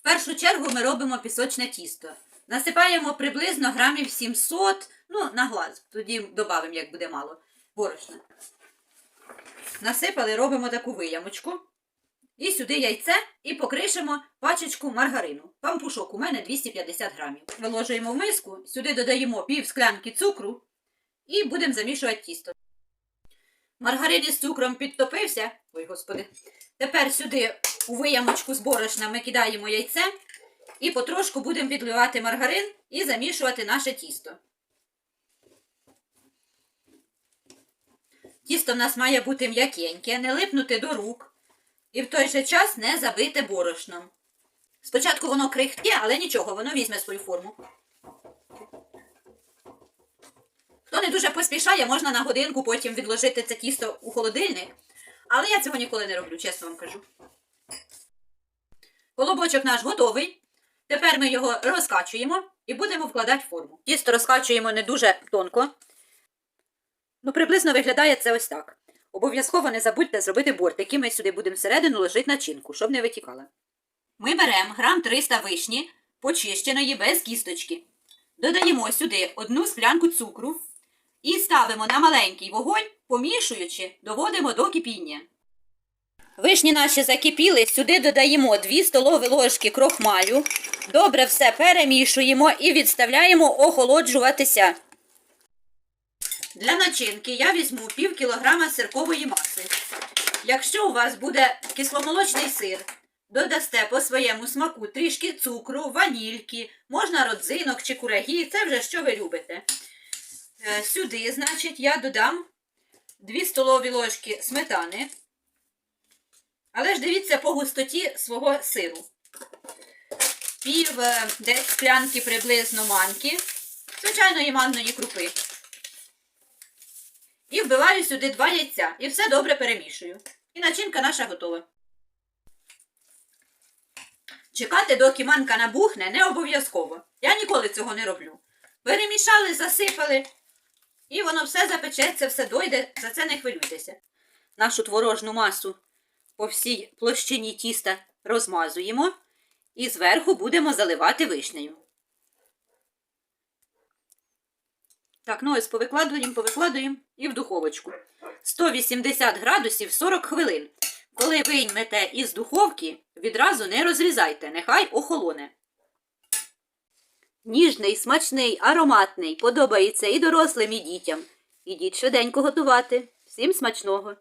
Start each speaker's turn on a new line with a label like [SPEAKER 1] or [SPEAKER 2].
[SPEAKER 1] В першу чергу ми робимо пісочне тісто. Насипаємо приблизно грамів 700, ну, на глаз, тоді додамо, як буде мало, борошна. Насипали, робимо таку виямочку. І сюди яйце і покришимо пачечку маргарину. Пампушок у мене 250 грамів. Виложуємо в миску, сюди додаємо пів склянки цукру і будемо замішувати тісто. Маргарин із цукром підтопився. Ой, господи. Тепер сюди у виямочку з борошна ми кидаємо яйце і потрошку будемо підливати маргарин і замішувати наше тісто. Тісто в нас має бути м'якеньке, не липнути до рук і в той же час не забите борошном. Спочатку воно крихке, але нічого, воно візьме свою форму. Хто не дуже поспішає, можна на годинку потім відложити це тісто у холодильник. Але я цього ніколи не роблю, чесно вам кажу. Колобочок наш готовий. Тепер ми його розкачуємо і будемо вкладати форму. Тісто розкачуємо не дуже тонко. Ну, приблизно виглядає це ось так. Обов'язково не забудьте зробити бортики. Ми сюди будемо всередину ложити начинку, щоб не витікала. Ми беремо грам 300 вишні, почищеної без кісточки. Додаємо сюди одну склянку цукру і ставимо на маленький вогонь, помішуючи, доводимо до кипіння. Вишні наші закипіли, сюди додаємо 2 столові ложки крохмалю. Добре все перемішуємо і відставляємо охолоджуватися. Для начинки я візьму пів кілограма сиркової маси. Якщо у вас буде кисломолочний сир, додасте по своєму смаку трішки цукру, ванільки, можна родзинок чи курагі, це вже що ви любите. Е, Сюди, значить, я додам 2 столові ложки сметани. Але ж дивіться по густоті свого сиру. Пів е, десь склянки приблизно манки, звичайної манної крупи. І вбиваю сюди два яйця. І все добре перемішую. І начинка наша готова. Чекати, доки манка набухне, не обов'язково. Я ніколи цього не роблю. Перемішали, засипали, і воно все запечеться, все дойде, за це не хвилюйтеся. Нашу творожну масу по всій площині тіста розмазуємо і зверху будемо заливати вишнею. Так, ну ось повикладуємо, повикладуємо і в духовочку. 180 градусів 40 хвилин. Коли виймете із духовки, відразу не розрізайте, нехай охолоне. Ніжний, смачний, ароматний, подобається і дорослим, і дітям. Ідіть швиденько готувати. Всім смачного!